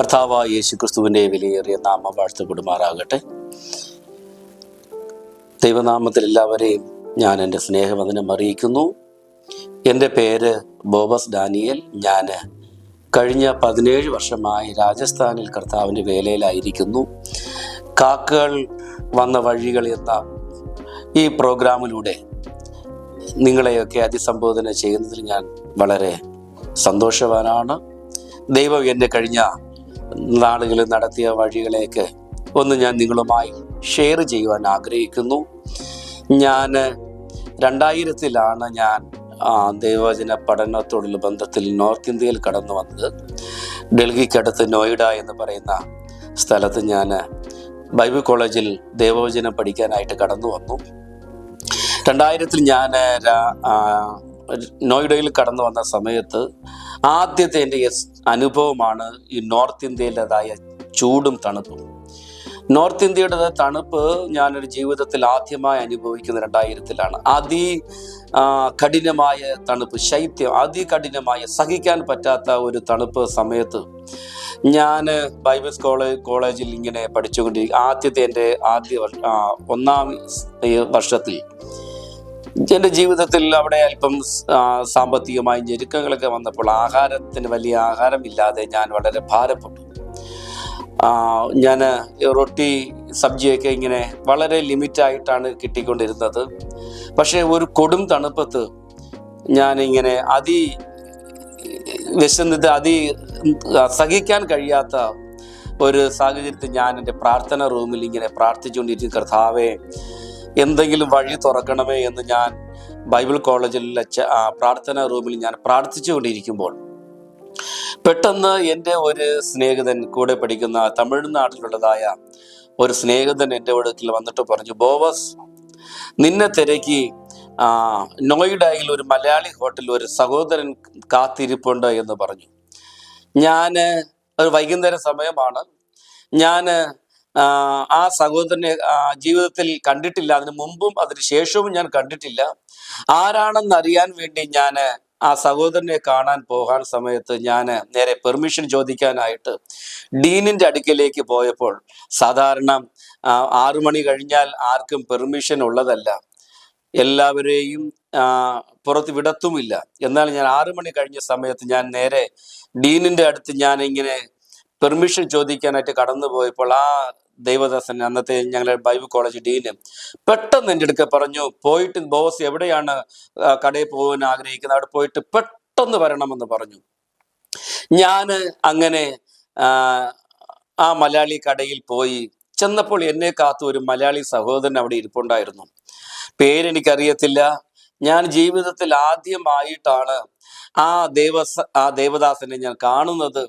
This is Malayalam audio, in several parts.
കർത്താവായ യേശു ക്രിസ്തുവിന്റെ വിലയേറിയ നാമം വാഴ്ത്തപ്പെടുമാറാകട്ടെ. ദൈവനാമത്തിൽ എല്ലാവരെയും ഞാൻ എന്റെ സ്നേഹവന്ദനം അറിയിക്കുന്നു. എന്റെ പേര് ബോബസ് ഡാനിയൽ. ഞാൻ കഴിഞ്ഞ പതിനേഴ് വർഷമായി രാജസ്ഥാനിൽ കർത്താവിന്റെ വേലയിലായിരിക്കുന്നു. കാക്കകൾ വന്ന വഴികൾ എന്ന ഈ പ്രോഗ്രാമിലൂടെ നിങ്ങളെയൊക്കെ അതിസംബോധന ചെയ്യുന്നതിൽ ഞാൻ വളരെ സന്തോഷവാനാണ്. ദൈവം എന്നെ കഴിഞ്ഞ നാളുകളിൽ നടത്തിയ വഴികളെയൊക്കെ ഒന്ന് ഞാൻ നിങ്ങളുമായി ഷെയർ ചെയ്യുവാൻ ആഗ്രഹിക്കുന്നു. ഞാൻ രണ്ടായിരത്തിലാണ് ഞാൻ ദൈവവചന പഠനത്തോടുള്ള ബന്ധത്തിൽ നോർത്ത് ഇന്ത്യയിൽ കടന്നു വന്നത്. ഡൽഹിക്കടുത്ത് നോയിഡ എന്ന് പറയുന്ന സ്ഥലത്ത് ഞാൻ ബൈബിൾ കോളേജിൽ ദൈവവചനം പഠിക്കാനായിട്ട് കടന്നു വന്നു. രണ്ടായിരത്തിൽ ഞാൻ നോയിഡയിൽ കടന്നു വന്ന സമയത്ത് ആദ്യത്തെ എന്റെ അനുഭവമാണ് ഈ നോർത്ത് ഇന്ത്യയിലേതായ ചൂടും തണുപ്പും. നോർത്ത് ഇന്ത്യയുടെ തണുപ്പ് ഞാനൊരു ജീവിതത്തിൽ ആദ്യമായി അനുഭവിക്കുന്ന രണ്ടായിരത്തിലാണ്. അതി കഠിനമായ തണുപ്പ് ശൈത്യം അതികഠിനമായ സഹിക്കാൻ പറ്റാത്ത ഒരു തണുപ്പ് സമയത്ത് ഞാൻ ബൈബിൾസ് കോളേജ് കോളേജിൽ ഇങ്ങനെ പഠിച്ചുകൊണ്ടിരിക്കും ആദ്യത്തെ എന്റെ ആദ്യ ഒന്നാം വർഷത്തിൽ എന്റെ ജീവിതത്തിൽ അവിടെ അല്പം സാമ്പത്തികമായി ഞെരുക്കങ്ങളൊക്കെ വന്നപ്പോൾ ആഹാരത്തിന് വലിയ ആഹാരമില്ലാതെ ഞാൻ വളരെ ഭാരപ്പെട്ടു. ഞാൻ റൊട്ടി സബ്ജിയൊക്കെ ഇങ്ങനെ വളരെ ലിമിറ്റായിട്ടാണ് കിട്ടിക്കൊണ്ടിരുന്നത്. പക്ഷേ ഒരു കൊടും തണുപ്പത്ത് ഞാനിങ്ങനെ അതി വിശന്നിത് അതി സഹിക്കാൻ കഴിയാത്ത ഒരു സാഹചര്യത്തിൽ ഞാൻ എന്റെ പ്രാർത്ഥന റൂമിൽ ഇങ്ങനെ പ്രാർത്ഥിച്ചുകൊണ്ടിരിക്കും കർത്താവെ എന്തെങ്കിലും വഴി തുറക്കണമേ എന്ന് ഞാൻ ബൈബിൾ കോളേജിൽ പ്രാർത്ഥന റൂമിൽ ഞാൻ പ്രാർത്ഥിച്ചുകൊണ്ടിരിക്കുമ്പോൾ പെട്ടെന്ന് എന്റെ ഒരു സ്നേഹിതൻ കൂടെ പഠിക്കുന്ന തമിഴ്നാട്ടിലുള്ളതായ ഒരു സ്നേഹിതൻ എന്റെ അടുക്കൽ വന്നിട്ട് പറഞ്ഞു ബോവസ് നിന്നെ തിരക്കി നോയിഡയിൽ ഒരു മലയാളി ഹോട്ടലിൽ ഒരു സഹോദരൻ കാത്തിരിപ്പുണ്ട് എന്ന് പറഞ്ഞു. ഞാൻ ഒരു വൈകുന്നേര സമയമാണ്. ഞാൻ ആ സഹോദരനെ ജീവിതത്തിൽ കണ്ടിട്ടില്ല. അതിന് മുമ്പും അതിന് ശേഷവും ഞാൻ കണ്ടിട്ടില്ല. ആരാണെന്ന് അറിയാൻ വേണ്ടി ഞാൻ ആ സഹോദരനെ കാണാൻ പോകാൻ സമയത്ത് ഞാൻ നേരെ പെർമിഷൻ ചോദിക്കാനായിട്ട് ഡീനിന്റെ അടുക്കലേക്ക് പോയപ്പോൾ സാധാരണ ആറു മണി കഴിഞ്ഞാൽ ആർക്കും പെർമിഷൻ ഉള്ളതല്ല. എല്ലാവരെയും പുറത്ത് വിടത്തുമില്ല. എന്നാൽ ഞാൻ ആറു മണി കഴിഞ്ഞ സമയത്ത് ഞാൻ നേരെ ഡീനിന്റെ അടുത്ത് ഞാൻ ഇങ്ങനെ പെർമിഷൻ ചോദിക്കാനായിട്ട് കടന്നു പോയപ്പോൾ ആ ദൈവദാസൻ അന്നത്തെ ഞങ്ങളുടെ ബൈബിൾ കോളേജ് ഡീന് പെട്ടെന്ന് എന്റെ അടുക്ക പറഞ്ഞു പോയിട്ട് ബോസ് എവിടെയാണ് കടയിൽ പോകാൻ ആഗ്രഹിക്കുന്നത്? അവിടെ പോയിട്ട് പെട്ടെന്ന് വരണമെന്ന് പറഞ്ഞു. ഞാൻ അങ്ങനെ ആ മലയാളി കടയിൽ പോയി. ചെന്നപ്പോൾ എന്നെ കാത്തു ഒരു മലയാളി സഹോദരൻ അവിടെ ഇരിപ്പുണ്ടായിരുന്നു. പേരെനിക്കറിയത്തില്ല. ഞാൻ ജീവിതത്തിൽ ആദ്യമായിട്ടാണ് ആ ദേവസ ആ ദേവദാസനെ ഞാൻ കാണുന്നത്.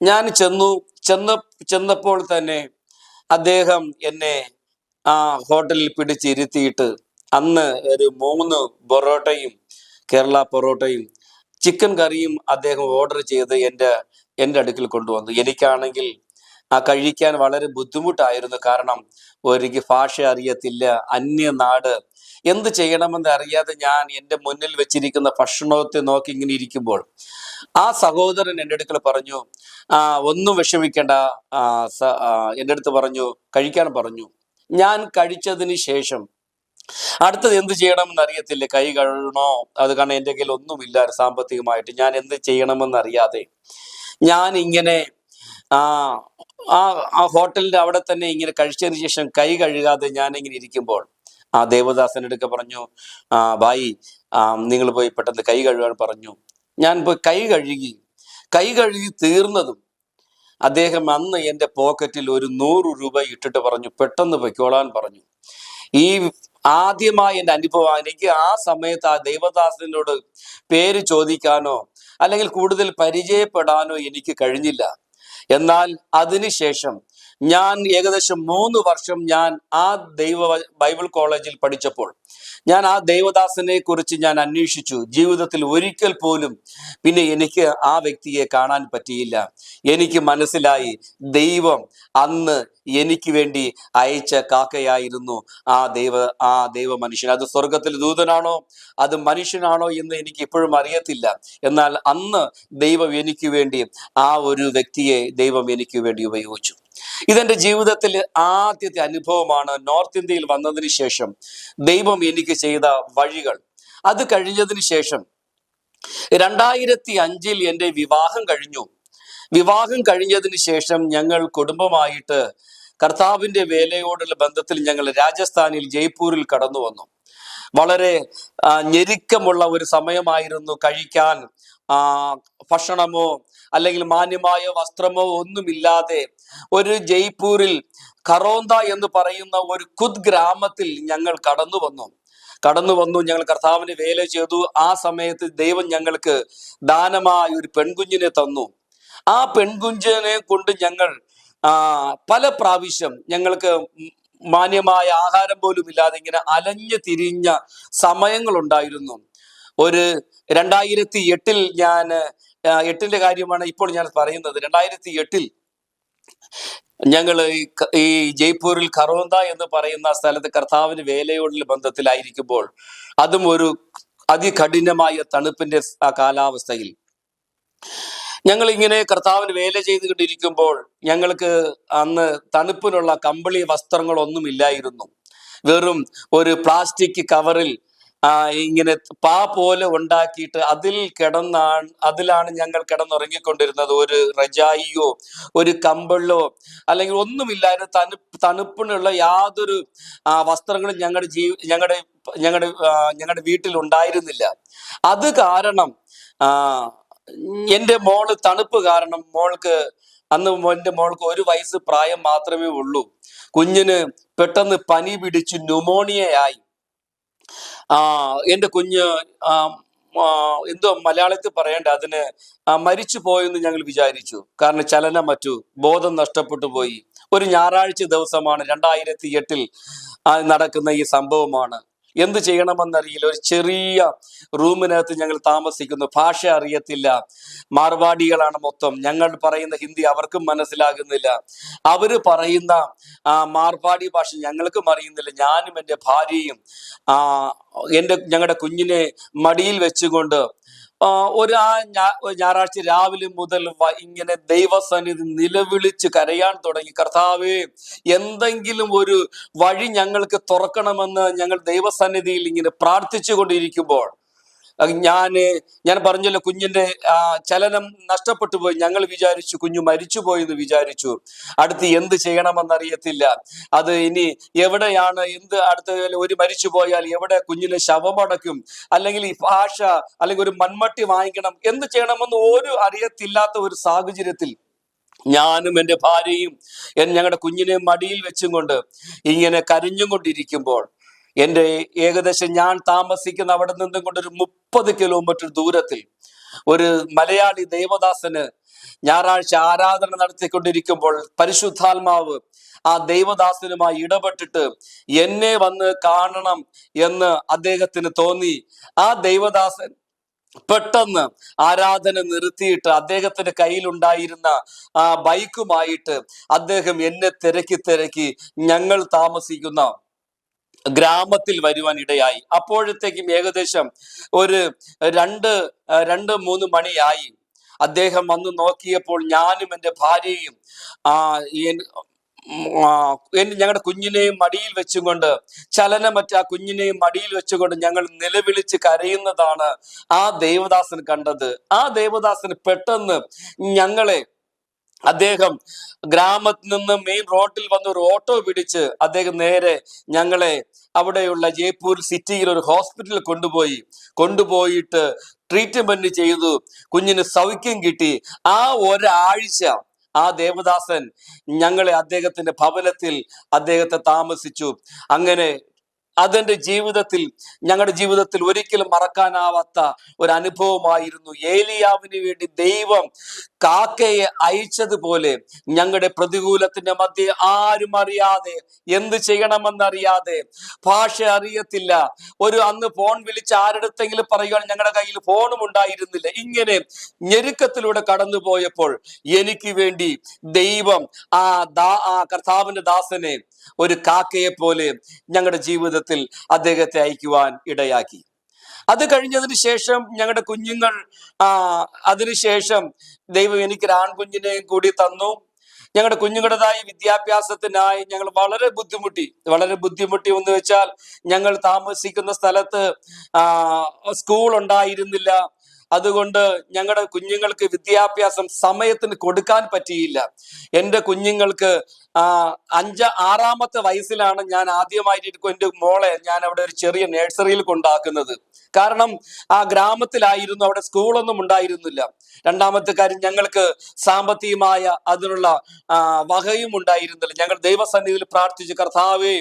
ഞാൻ ചെന്നു ചെന്ന ചെന്നപ്പോൾ തന്നെ അദ്ദേഹം എന്നെ ആ ഹോട്ടലിൽ പിടിച്ചിരുത്തിയിട്ട് അന്ന് ഒരു മൂന്ന് പൊറോട്ടയും കേരള പൊറോട്ടയും ചിക്കൻ കറിയും അദ്ദേഹം ഓർഡർ ചെയ്ത് എന്റെ എന്റെ അടുക്കൽ കൊണ്ടുവന്നു. എനിക്കാണെങ്കിൽ ആ കഴിക്കാൻ വളരെ ബുദ്ധിമുട്ടായിരുന്നു. കാരണം ഒരിക്കൽ ഭാഷ അറിയത്തില്ല അന്യനാട്. എന്ത് ചെയ്യണമെന്ന് അറിയാതെ ഞാൻ എന്റെ മുന്നിൽ വെച്ചിരിക്കുന്ന ഭക്ഷണത്തെ നോക്കി ഇങ്ങനെ ഇരിക്കുമ്പോൾ ആ സഹോദരൻ എന്റെ അടുക്കൽ പറഞ്ഞു ആ ഒന്നും വിഷമിക്കേണ്ട. എന്റെ അടുത്ത് പറഞ്ഞു കഴിക്കാൻ പറഞ്ഞു. ഞാൻ കഴിച്ചതിന് ശേഷം അടുത്തത് എന്ത് ചെയ്യണമെന്ന് അറിയത്തില്ല. കൈ കഴുകണോ? അത് കാരണം എന്റെ കയ്യിൽ ഒന്നുമില്ല സാമ്പത്തികമായിട്ട്. ഞാൻ എന്ത് ചെയ്യണമെന്ന് അറിയാതെ ഞാൻ ഇങ്ങനെ ആ ആ ആ ഹോട്ടലിന്റെ അവിടെ തന്നെ ഇങ്ങനെ കഴിച്ചതിന് ശേഷം കൈ കഴുകാതെ ഞാനിങ്ങനെ ഇരിക്കുമ്പോൾ ആ ദേവദാസൻ എടുക്ക പറഞ്ഞു ആ ബായി ആ നിങ്ങൾ പോയി പെട്ടെന്ന് കൈ കഴുകാൻ പറഞ്ഞു. ഞാൻ പോയി കൈ കഴുകി കൈ കഴുകി തീർന്നതും അദ്ദേഹം അന്ന് എന്റെ പോക്കറ്റിൽ ഒരു നൂറ് രൂപ ഇട്ടിട്ട് പറഞ്ഞു പെട്ടെന്ന് പൊയ്ക്കോളാൻ പറഞ്ഞു. ഈ ആദ്യമായ എന്റെ അനുഭവം എനിക്ക് ആ സമയത്ത് ആ ദേവദാസനോട് പേര് ചോദിക്കാനോ അല്ലെങ്കിൽ കൂടുതൽ പരിചയപ്പെടാനോ എനിക്ക് കഴിഞ്ഞില്ല. എന്നാൽ അതിനുശേഷം ഞാൻ ഏകദേശം മൂന്ന് വർഷം ഞാൻ ആ ദൈവ ബൈബിൾ കോളേജിൽ പഠിച്ചപ്പോൾ ഞാൻ ആ ദേവദാസനെ കുറിച്ച് ഞാൻ അന്വേഷിച്ചു. ജീവിതത്തിൽ ഒരിക്കൽ പോലും പിന്നെ എനിക്ക് ആ വ്യക്തിയെ കാണാൻ പറ്റിയില്ല. എനിക്ക് മനസ്സിലായി ദൈവം അന്ന് എനിക്ക് വേണ്ടി അയച്ച കാക്കയായിരുന്നു ആ ദൈവ ആ ദൈവ മനുഷ്യൻ അത് സ്വർഗത്തിൽ ദൂതനാണോ? അത് മനുഷ്യനാണോ എന്ന് എനിക്ക് ഇപ്പോഴും അറിയത്തില്ല. എന്നാൽ അന്ന് ദൈവം എനിക്ക് വേണ്ടി ആ ഒരു വ്യക്തിയെ ദൈവം എനിക്ക് വേണ്ടി ഉപയോഗിച്ചു. ഇതെന്റെ ജീവിതത്തിൽ ആദ്യത്തെ അനുഭവമാണ്. നോർത്ത് ഇന്ത്യയിൽ വന്നതിന് ശേഷം ദൈവം എനിക്ക് ചെയ്ത വഴികൾ. അത് കഴിഞ്ഞതിന് ശേഷം രണ്ടായിരത്തി അഞ്ചിൽ എന്റെ വിവാഹം കഴിഞ്ഞു. വിവാഹം കഴിഞ്ഞതിന് ശേഷം ഞങ്ങൾ കുടുംബമായിട്ട് കർത്താവിന്റെ വേലയോടുള്ള ബന്ധത്തിൽ ഞങ്ങൾ രാജസ്ഥാനിൽ ജയ്പൂരിൽ കടന്നു വന്നു. വളരെ ഞെരുക്കമുള്ള ഒരു സമയമായിരുന്നു കഴിക്കാൻ ഭക്ഷണമോ അല്ലെങ്കിൽ മാന്യമായ വസ്ത്രമോ ഒന്നുമില്ലാതെ ഒരു ജയ്പൂരിൽ കറോന്ത എന്ന് പറയുന്ന ഒരു കുദ് ഗ്രാമത്തിൽ ഞങ്ങൾ കടന്നു വന്നു. കടന്നു വന്നു ഞങ്ങൾ കർത്താവിന് വേല ചെയ്തു. ആ സമയത്ത് ദൈവം ഞങ്ങൾക്ക് ദാനമായി ഒരു പെൺകുഞ്ഞിനെ തന്നു. ആ പെൺകുഞ്ഞിനെ കൊണ്ട് ഞങ്ങൾ പല പ്രാവശ്യം ഞങ്ങൾക്ക് മാന്യമായ ആഹാരം പോലും ഇല്ലാതെ ഇങ്ങനെ അലഞ്ഞു തിരിഞ്ഞ സമയങ്ങളുണ്ടായിരുന്നു. ഒരു രണ്ടായിരത്തി എട്ടിൽ ഞാൻ എട്ടിന്റെ കാര്യമാണ് ഇപ്പോൾ ഞാൻ പറയുന്നത്. രണ്ടായിരത്തി എട്ടിൽ ഞങ്ങൾ ഈ ജയ്പൂരിൽ കറോന്ത എന്ന് പറയുന്ന സ്ഥലത്ത് കർത്താവിന് വേലയോടുള്ള ബന്ധത്തിലായിരിക്കുമ്പോൾ അതും ഒരു അതികഠിനമായ തണുപ്പിന്റെ ആ കാലാവസ്ഥയിൽ. ഞങ്ങൾ ഇങ്ങനെ കർത്താവിന് വേല ചെയ്തുകൊണ്ടിരിക്കുമ്പോൾ ഞങ്ങൾക്ക് അന്ന് തണുപ്പിനുള്ള കമ്പിളി വസ്ത്രങ്ങളൊന്നും ഇല്ലായിരുന്നു വെറും ഒരു പ്ലാസ്റ്റിക് കവറിൽ ഇങ്ങനെ പാ പോലെ ഉണ്ടാക്കിയിട്ട് അതിൽ കിടന്നാണ് അതിലാണ് ഞങ്ങൾ കിടന്നുറങ്ങിക്കൊണ്ടിരുന്നത്. ഒരു റജായിയോ ഒരു കമ്പിളോ അല്ലെങ്കിൽ ഒന്നുമില്ലായിരുന്നു തണുപ്പ് തണുപ്പിനുള്ള യാതൊരു വസ്ത്രങ്ങളും ഞങ്ങളുടെ ജീ ഞങ്ങളുടെ ഞങ്ങളുടെ ഞങ്ങളുടെ വീട്ടിൽ ഉണ്ടായിരുന്നില്ല അത് കാരണം എന്റെ മോൾ തണുപ്പ് കാരണം മോൾക്ക് അന്ന് എന്റെ മോൾക്ക് ഒരു വയസ്സ് പ്രായം മാത്രമേ ഉള്ളൂ. കുഞ്ഞിന് പെട്ടെന്ന് പനി പിടിച്ച് ന്യൂമോണിയയായി ആ എന്റെ കുഞ്ഞ് എന്തോ മലയാളത്തിൽ പറയേണ്ട അതിന് മരിച്ചു പോയെന്ന് ഞങ്ങൾ വിചാരിച്ചു. കാരണം ചലനം മറ്റു ബോധം നഷ്ടപ്പെട്ടു പോയി. ഒരു ഞായറാഴ്ച ദിവസമാണ് രണ്ടായിരത്തി എട്ടിൽ നടക്കുന്ന ഈ സംഭവമാണ്. എന്ത് ചെയ്യണമെന്നറിയില്ല. ഒരു ചെറിയ റൂമിനകത്ത് ഞങ്ങൾ താമസിക്കുന്നു. ഭാഷ അറിയത്തില്ല. മാർവാടികളാണ് മൊത്തം. ഞങ്ങൾ പറയുന്ന ഹിന്ദി അവർക്കും മനസ്സിലാകുന്നില്ല. അവർ പറയുന്ന ആ മാർവാടി ഭാഷ ഞങ്ങൾക്കും അറിയുന്നില്ല. ഞാനും എന്റെ ഭാര്യയും ആ എന്റെ ഞങ്ങളുടെ കുഞ്ഞിനെ മടിയിൽ വെച്ചുകൊണ്ട് ഒരു ആ ഞായറാഴ്ച രാവിലെ മുതൽ ഇങ്ങനെ ദൈവസന്നിധി നിലവിളിച്ച് കരയാൻ തുടങ്ങി. കർത്താവേ എന്തെങ്കിലും ഒരു വഴി ഞങ്ങൾക്ക് തുറക്കണമെന്ന് ഞങ്ങൾ ദൈവസന്നിധിയിൽ ഇങ്ങനെ പ്രാർത്ഥിച്ചു കൊണ്ടിരിക്കുമ്പോൾ ഞാൻ ഞാൻ പറഞ്ഞല്ലോ കുഞ്ഞിന്റെ ചലനം നഷ്ടപ്പെട്ടു പോയി. ഞങ്ങൾ വിചാരിച്ചു കുഞ്ഞു മരിച്ചുപോയി എന്ന് വിചാരിച്ചു. അടുത്ത് എന്ത് ചെയ്യണമെന്നറിയത്തില്ല. അത് ഇനി എവിടെയാണ് എന്ത് അടുത്ത ഒരു മരിച്ചു പോയാൽ എവിടെ കുഞ്ഞിനെ ശവമടക്കും അല്ലെങ്കിൽ ഈ ഭാഷ അല്ലെങ്കിൽ ഒരു മൺമട്ടി വാങ്ങിക്കണം? എന്ത് ചെയ്യണമെന്ന് ഒരു അറിയത്തില്ലാത്ത ഒരു സാഹചര്യത്തിൽ ഞാനും എന്റെ ഭാര്യയും ഞങ്ങളുടെ കുഞ്ഞിനെ മടിയിൽ വെച്ചും കൊണ്ട് ഇങ്ങനെ കരഞ്ഞും കൊണ്ടിരിക്കുമ്പോൾ എന്റെ ഏകദേശം ഞാൻ താമസിക്കുന്ന അവിടെ നിന്നും കൊണ്ട് ഒരു മുപ്പത് കിലോമീറ്റർ ദൂരത്തിൽ ഒരു മലയാളി ദേവദാസന് ഞായറാഴ്ച ആരാധന നടത്തിക്കൊണ്ടിരിക്കുമ്പോൾ പരിശുദ്ധാത്മാവ് ആ ദൈവദാസനുമായി ഇടപെട്ടിട്ട് എന്നെ വന്ന് കാണണം എന്ന് അദ്ദേഹത്തിന് തോന്നി. ആ ദൈവദാസൻ പെട്ടെന്ന് ആരാധന നിർത്തിയിട്ട് അദ്ദേഹത്തിന്റെ കയ്യിലുണ്ടായിരുന്ന ആ ബൈക്കുമായിട്ട് അദ്ദേഹം എന്നെ തിരക്കി തിരക്കി ഞങ്ങൾ താമസിക്കുന്ന. ഗ്രാമത്തിൽ വരുവാൻ ഇടയായി. അപ്പോഴത്തേക്കും ഏകദേശം ഒരു രണ്ട് രണ്ട് മൂന്ന് മണിയായി. അദ്ദേഹം വന്ന് നോക്കിയപ്പോൾ ഞാനും എന്റെ ഭാര്യയും ആ ഞങ്ങളുടെ കുഞ്ഞിനെയും മടിയിൽ വെച്ചുകൊണ്ട് ചലനമറ്റ ആ കുഞ്ഞിനെയും മടിയിൽ വെച്ചുകൊണ്ട് ഞങ്ങൾ നിലവിളിച്ച് കരയുന്നതാണ് ആ ദേവദാസൻ കണ്ടത്. ആ ദേവദാസന് പെട്ടെന്ന് ഞങ്ങളെ അദ്ദേഹം ഗ്രാമത്തിൽ നിന്ന് മെയിൻ റോഡിൽ വന്ന് ഒരു ഓട്ടോ പിടിച്ച് അദ്ദേഹം നേരെ ഞങ്ങളെ അവിടെയുള്ള ജയ്പൂർ സിറ്റിയിൽ ഒരു ഹോസ്പിറ്റലിൽ കൊണ്ടുപോയി. കൊണ്ടുപോയിട്ട് ട്രീറ്റ്മെന്റ് ചെയ്തു. കുഞ്ഞിന് സൗഖ്യം കിട്ടി. ആ ഒരാഴ്ച ആ ദേവദാസൻ ഞങ്ങളെ അദ്ദേഹത്തിന്റെ ഭവനത്തിൽ അദ്ദേഹത്തെ താമസിച്ചു. അങ്ങനെ അതെന്റെ ജീവിതത്തിൽ ഞങ്ങളുടെ ജീവിതത്തിൽ ഒരിക്കലും മറക്കാനാവാത്ത ഒരു അനുഭവമായിരുന്നു ഏലിയാവിന് വേണ്ടി ദൈവം കാക്കയെ അയച്ചതുപോലെ ഞങ്ങളുടെ പ്രതികൂലത്തിന്റെ മധ്യ ആരും അറിയാതെ എന്ത് ചെയ്യണമെന്നറിയാതെ ഭാഷ അറിയത്തില്ല. ഒരു അന്ന് ഫോൺ വിളിച്ച് ആരുടെത്തെങ്കിലും പറയുവാൻ ഞങ്ങളുടെ കയ്യിൽ ഫോണും ഉണ്ടായിരുന്നില്ല. ഇങ്ങനെ ഞെരുക്കത്തിലൂടെ കടന്നു പോയപ്പോൾ എനിക്ക് വേണ്ടി ദൈവം ആ ദാ ആ കർത്താവിന്റെ ദാസനെ ഒരു കാക്കയെ പോലെ ഞങ്ങളുടെ ജീവിതത്തിൽ അദ്ദേഹത്തെ അയക്കുവാൻ ഇടയാക്കി. അത് കഴിഞ്ഞതിന് ശേഷം ഞങ്ങളുടെ കുഞ്ഞുങ്ങൾ ആ അതിനുശേഷം ദൈവം എനിക്കൊരു ആൺകുഞ്ഞിനെയും കൂടി തന്നു. ഞങ്ങളുടെ കുഞ്ഞുങ്ങളുടേതായ വിദ്യാഭ്യാസത്തിനായി ഞങ്ങൾ വളരെ ബുദ്ധിമുട്ടി. വളരെ ബുദ്ധിമുട്ടി എന്ന് വെച്ചാൽ ഞങ്ങൾ താമസിക്കുന്ന സ്ഥലത്ത് സ്കൂൾ ഉണ്ടായിരുന്നില്ല. അതുകൊണ്ട് ഞങ്ങളുടെ കുഞ്ഞുങ്ങൾക്ക് വിദ്യാഭ്യാസം സമയത്തിന് കൊടുക്കാൻ പറ്റിയില്ല. എന്റെ കുഞ്ഞുങ്ങൾക്ക് അഞ്ച ആറാമത്തെ വയസ്സിലാണ് ഞാൻ ആദ്യമായിട്ട് എന്റെ മോളെ ഞാൻ അവിടെ ഒരു ചെറിയ നേഴ്സറിയിൽ കൊണ്ടാക്കുന്നത്. കാരണം ആ ഗ്രാമത്തിലായിരുന്നു അവിടെ സ്കൂളൊന്നും ഉണ്ടായിരുന്നില്ല. രണ്ടാമത്തെ കാര്യം ഞങ്ങൾക്ക് സാമ്പത്തികമായ അതിനുള്ള വകയും ഉണ്ടായിരുന്നില്ല. ഞങ്ങൾ ദൈവസന്നിധിയിൽ പ്രാർത്ഥിച്ചു കർത്താവേ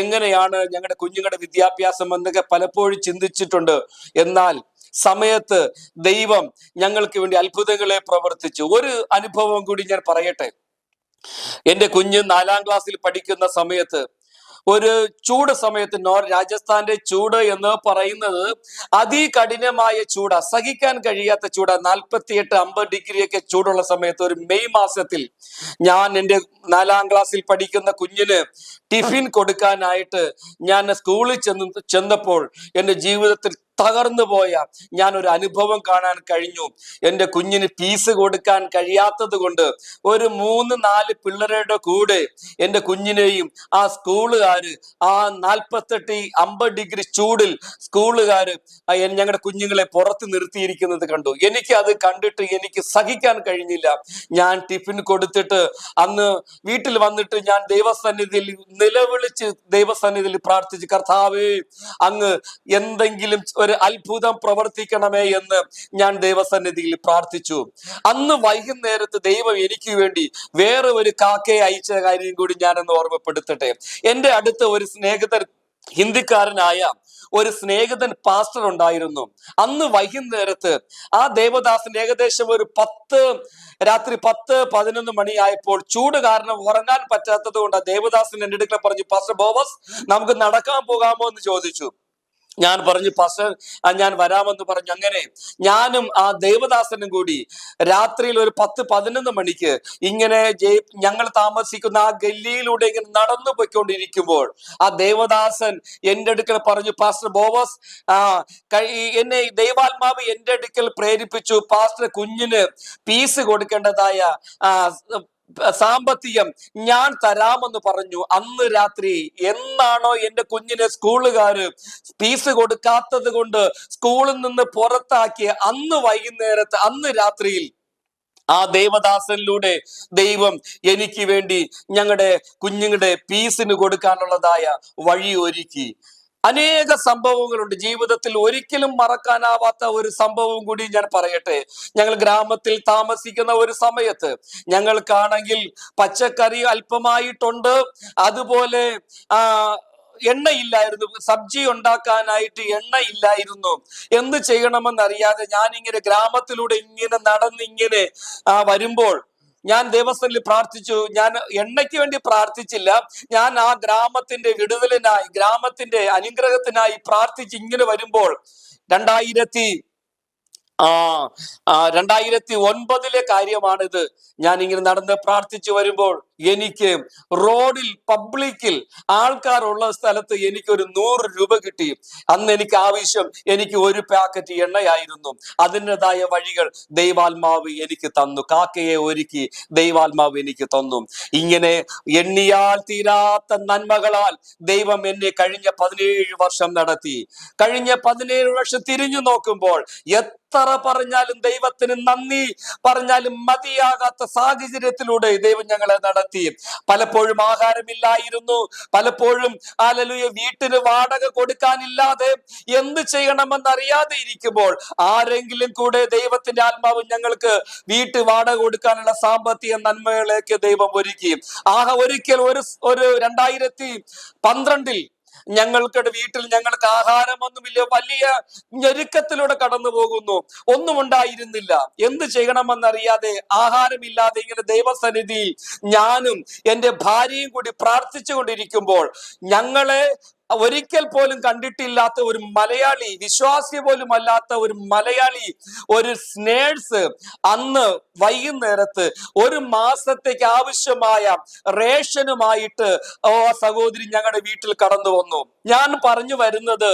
എങ്ങനെയാണ് ഞങ്ങളുടെ കുഞ്ഞുങ്ങളുടെ വിദ്യാഭ്യാസം എന്നൊക്കെ പലപ്പോഴും ചിന്തിച്ചിട്ടുണ്ട്. എന്നാൽ സമയത്ത് ദൈവം ഞങ്ങൾക്ക് വേണ്ടി അത്ഭുതങ്ങളെ പ്രവർത്തിച്ചു. ഒരു അനുഭവം കൂടി ഞാൻ പറയട്ടെ. എന്റെ കുഞ്ഞ് നാലാം ക്ലാസ്സിൽ പഠിക്കുന്ന സമയത്ത് ഒരു ചൂട് സമയത്ത് നോർ രാജസ്ഥാന്റെ ചൂട് എന്ന് പറയുന്നത് അതികഠിനമായ ചൂട്. സഹിക്കാൻ കഴിയാത്ത ചൂട്. നാൽപ്പത്തിയെട്ട് അമ്പത് ഡിഗ്രിയൊക്കെ ചൂടുള്ള സമയത്ത് ഒരു മെയ് മാസത്തിൽ ഞാൻ എന്റെ നാലാം ക്ലാസ്സിൽ പഠിക്കുന്ന കുഞ്ഞിന് ടിഫിൻ കൊടുക്കാനായിട്ട് ഞാൻ സ്കൂളിൽ ചെന്ന് ചെന്നപ്പോൾ എന്റെ ജീവിതത്തിൽ തകർന്നു പോയ ഞാൻ ഒരു അനുഭവം കാണാൻ കഴിഞ്ഞു. എന്റെ കുഞ്ഞിന് പീസ് കൊടുക്കാൻ കഴിയാത്തത് കൊണ്ട് ഒരു മൂന്ന് നാല് പിള്ളേരുടെ കൂടെ എന്റെ കുഞ്ഞിനെയും ആ സ്കൂളുകാർ ആ നാൽപ്പത്തെട്ട് അമ്പത് ഡിഗ്രി ചൂടിൽ സ്കൂളുകാർ ഞങ്ങളുടെ കുഞ്ഞുങ്ങളെ പുറത്ത് നിർത്തിയിരിക്കുന്നത് കണ്ടു. എനിക്ക് അത് കണ്ടിട്ട് എനിക്ക് സഹിക്കാൻ കഴിഞ്ഞില്ല. ഞാൻ ടിഫിൻ കൊടുത്തിട്ട് അന്ന് വീട്ടിൽ വന്നിട്ട് ഞാൻ ദൈവസന്നിധിയിൽ നിലവിളിച്ച് ദൈവസന്നിധിയിൽ പ്രാർത്ഥിച്ച് കർത്താവേ അങ്ങ് എന്തെങ്കിലും ഒരു അത്ഭുതം പ്രവർത്തിക്കണമേ എന്ന് ഞാൻ ദൈവസന്നിധിയിൽ പ്രാർത്ഥിച്ചു. അന്ന് വൈകുന്നേരത്ത് ദൈവം എനിക്ക് വേണ്ടി വേറെ ഒരു കാക്കയെ അയച്ച കാര്യം കൂടി ഞാനൊന്ന് ഓർമ്മപ്പെടുത്തട്ടെ. എന്റെ അടുത്ത് ഒരു സ്നേഹിതർ ഹിന്ദിക്കാരനായ ഒരു സ്നേഹിതൻ പാസ്റ്റർ ഉണ്ടായിരുന്നു. അന്ന് വൈകുന്നേരത്ത് ആ ദേവദാസൻ ഏകദേശം ഒരു പത്ത് രാത്രി പത്ത് പതിനൊന്ന് മണിയായപ്പോൾ ചൂട് കാരണം ഉറങ്ങാൻ പറ്റാത്തത് കൊണ്ട് ദേവദാസൻ എന്റെ അടുക്കൽ പറഞ്ഞു പാസ്റ്റർ ബോബസ് നമുക്ക് നടക്കാൻ പോകാമോ? എന്ന് ചോദിച്ചു. ഞാൻ പറഞ്ഞു പാസ്റ്റർ ഞാൻ വരാമെന്ന് പറഞ്ഞു. അങ്ങനെ ഞാനും ആ ദേവദാസനും കൂടി രാത്രിയിൽ ഒരു പത്ത് പതിനൊന്ന് മണിക്ക് ഇങ്ങനെ ഞങ്ങൾ താമസിക്കുന്ന ആ ഗല്ലിയിലൂടെ ഇങ്ങനെ നടന്നു പോയിക്കൊണ്ടിരിക്കുമ്പോൾ ആ ദേവദാസൻ എന്റെ അടുക്കൽ പറഞ്ഞു പാസ്റ്റർ ബോവസ് ആ എന്നെ ദൈവാത്മാവ് എന്റെ അടുക്കൽ പ്രേരിപ്പിച്ചു. പാസ്റ്റർ കുഞ്ഞിന് പീസ് കൊടുക്കേണ്ടതായ സാമ്പത്തികം ഞാൻ തരാമെന്ന് പറഞ്ഞു. അന്ന് രാത്രി എന്നാണോ എന്റെ കുഞ്ഞിനെ സ്കൂളുകാര് ഫീസ് കൊടുക്കാത്തത് കൊണ്ട് സ്കൂളിൽ നിന്ന് പുറത്താക്കിയ അന്ന് വൈകുന്നേരത്ത് അന്ന് രാത്രിയിൽ ആ ദേവദാസനിലൂടെ ദൈവം എനിക്ക് വേണ്ടി ഞങ്ങളുടെ കുഞ്ഞുങ്ങളുടെ പീസിന് കൊടുക്കാനുള്ളതായ വഴി ഒരുക്കി അനേക സംഭവങ്ങളുണ്ട്. ജീവിതത്തിൽ ഒരിക്കലും മറക്കാനാവാത്ത ഒരു സംഭവം കൂടി ഞാൻ പറയട്ടെ. ഞങ്ങൾ ഗ്രാമത്തിൽ താമസിക്കുന്ന ഒരു സമയത്ത് ഞങ്ങൾക്കാണെങ്കിൽ പച്ചക്കറി അല്പമായിട്ടുണ്ട്. അതുപോലെ ആ എണ്ണയില്ലായിരുന്നു. സബ്ജി ഉണ്ടാക്കാനായിട്ട് എണ്ണയില്ലായിരുന്നു. എന്ത് ചെയ്യണമെന്ന് അറിയാതെ ഞാൻ ഇങ്ങനെ ഗ്രാമത്തിലൂടെ ഇങ്ങനെ നടന്നിങ്ങനെ ആ, വരുമ്പോൾ ഞാൻ ദേവസ്വനിൽ പ്രാർത്ഥിച്ചു. ഞാൻ എണ്ണയ്ക്ക് വേണ്ടി പ്രാർത്ഥിച്ചില്ല. ഞാൻ ആ ഗ്രാമത്തിന്റെ വിടുതലിനായി ഗ്രാമത്തിന്റെ അനുഗ്രഹത്തിനായി പ്രാർത്ഥിച്ച് ഇങ്ങനെ വരുമ്പോൾ രണ്ടായിരത്തി ആ രണ്ടായിരത്തി ഒൻപതിലെ കാര്യമാണിത്. ഞാൻ ഇങ്ങനെ നടന്ന് പ്രാർത്ഥിച്ചു വരുമ്പോൾ എനിക്ക് റോഡിൽ പബ്ലിക്കിൽ ആൾക്കാരുള്ള സ്ഥലത്ത് എനിക്ക് ഒരു നൂറ് രൂപ കിട്ടി. അന്ന് എനിക്ക് ആവശ്യം എനിക്ക് ഒരു പാക്കറ്റ് എണ്ണയായിരുന്നു. അതിന്റെതായ വഴികൾ ദൈവാത്മാവ് എനിക്ക് തന്നു. കാക്കയെ ഒരുക്കി ദൈവാത്മാവ് എനിക്ക് തന്നു. ഇങ്ങനെ എണ്ണിയാൽ തീരാത്ത നന്മകളാൽ ദൈവം എന്നെ കഴിഞ്ഞ പതിനേഴ് വർഷം നടത്തി. കഴിഞ്ഞ പതിനേഴ് വർഷം തിരിഞ്ഞു നോക്കുമ്പോൾ എത്ര പറഞ്ഞാലും ദൈവത്തിന് നന്ദി. പറഞ്ഞാലും മതിയാകാത്ത സാഹചര്യത്തിലൂടെ ദൈവം ഞങ്ങളെ നടത്തി. പലപ്പോഴും ആഹാരമില്ലായിരുന്നു. പലപ്പോഴും ആലലുയ വീട്ടിന് വാടക കൊടുക്കാനില്ലാതെ എന്ത് ചെയ്യണമെന്ന് അറിയാതെ ഇരിക്കുമ്പോൾ ആരെങ്കിലും കൂടെ ദൈവത്തിന്റെ ആത്മാവ് ഞങ്ങൾക്ക് വീട്ടു വാടക കൊടുക്കാനുള്ള സാമ്പത്തിക നന്മകളേക്ക് ദൈവം ഒരുക്കി. ആഹ ഒരിക്കൽ ഒരു ഒരു രണ്ടായിരത്തി പന്ത്രണ്ടിൽ ഞങ്ങൾക്കുടെ വീട്ടിൽ ഞങ്ങൾക്ക് ആഹാരമൊന്നുമില്ല. വലിയ ഞെരുക്കത്തിലൂടെ കടന്നു പോകുന്നു. ഒന്നും ഉണ്ടായിരുന്നില്ല. എന്ത് ചെയ്യണമെന്നറിയാതെ ആഹാരമില്ലാതെ ഇങ്ങനെ ദൈവസന്നിധി ഞാനും എന്റെ ഭാര്യയും കൂടി പ്രാർത്ഥിച്ചു കൊണ്ടിരിക്കുമ്പോൾ ഞങ്ങളെ ഒരിക്കൽ പോലും കണ്ടിട്ടില്ലാത്ത ഒരു മലയാളി വിശ്വാസി പോലും അല്ലാത്ത ഒരു മലയാളി ഒരു സ്നേഴ്സ് അന്ന് വൈകുന്നേരത്ത് ഒരു മാസത്തേക്ക് ആവശ്യമായ റേഷനുമായിട്ട് ഓ സഹോദരി ഞങ്ങളുടെ വീട്ടിൽ കടന്നു വന്നു ഞാൻ പറഞ്ഞു വരുന്നത്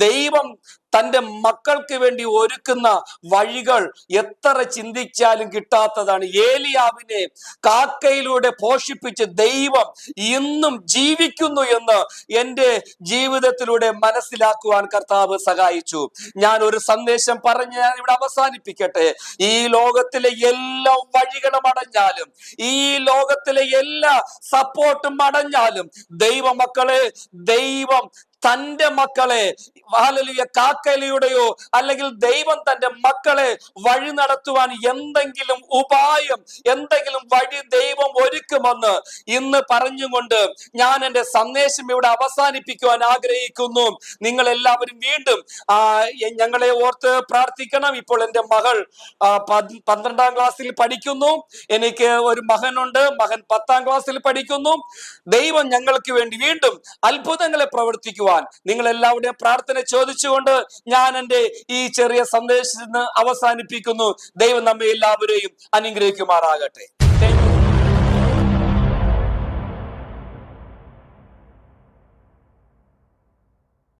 ദൈവം തന്റെ മക്കൾക്ക് വേണ്ടി ഒരുക്കുന്ന വഴികൾ എത്ര ചിന്തിച്ചാലും കിട്ടാത്തതാണ്. ഏലിയാവിനെ കാക്കയിലൂടെ പോഷിപ്പിച്ച് ദൈവം ഇന്നും ജീവിക്കുന്നു എന്ന് എന്റെ ജീവിതത്തിലൂടെ മനസ്സിലാക്കുവാൻ കർത്താവ് സഹായിച്ചു. ഞാൻ ഒരു സന്ദേശം പറഞ്ഞ് ഞാൻ ഇവിടെ അവസാനിപ്പിക്കട്ടെ. ഈ ലോകത്തിലെ എല്ലാ വഴികളും അടഞ്ഞാലും ഈ ലോകത്തിലെ എല്ലാ സപ്പോർട്ടും അടഞ്ഞാലും ദൈവ മക്കളെ ദൈവം തന്റെ മക്കളെ വഹലലിയ കാക്കലിയുടെയോ അല്ലെങ്കിൽ ദൈവം തന്റെ മക്കളെ വഴി നടത്തുവാൻ എന്തെങ്കിലും ഉപായം എന്തെങ്കിലും വഴി ദൈവം ഒരുക്കുമെന്ന് ഇന്ന് പറഞ്ഞുകൊണ്ട് ഞാൻ എന്റെ സന്ദേശം ഇവിടെ അവസാനിപ്പിക്കുവാൻ ആഗ്രഹിക്കുന്നു. നിങ്ങൾ എല്ലാവരും വീണ്ടും ഞങ്ങളെ ഓർത്ത് പ്രാർത്ഥിക്കണം. ഇപ്പോൾ എന്റെ മകൾ പന്ത്രണ്ടാം ക്ലാസ്സിൽ പഠിക്കുന്നു. എനിക്ക് ഒരു മകനുണ്ട് മകൻ പത്താം ക്ലാസ്സിൽ പഠിക്കുന്നു. ദൈവം ഞങ്ങൾക്ക് വേണ്ടി വീണ്ടും അത്ഭുതങ്ങളെ പ്രവർത്തിക്കുവാൻ നിങ്ങൾ എല്ലാവരുടെയും പ്രാർത്ഥന ചോദിച്ചുകൊണ്ട് ഞാൻ എന്റെ ഈ ചെറിയ സന്ദേശം ഇന്ന് അവസാനിപ്പിക്കുന്നു ദൈവം നമ്മെ എല്ലാവരെയും അനുഗ്രഹിക്കുമാറാകട്ടെ താങ്ക്.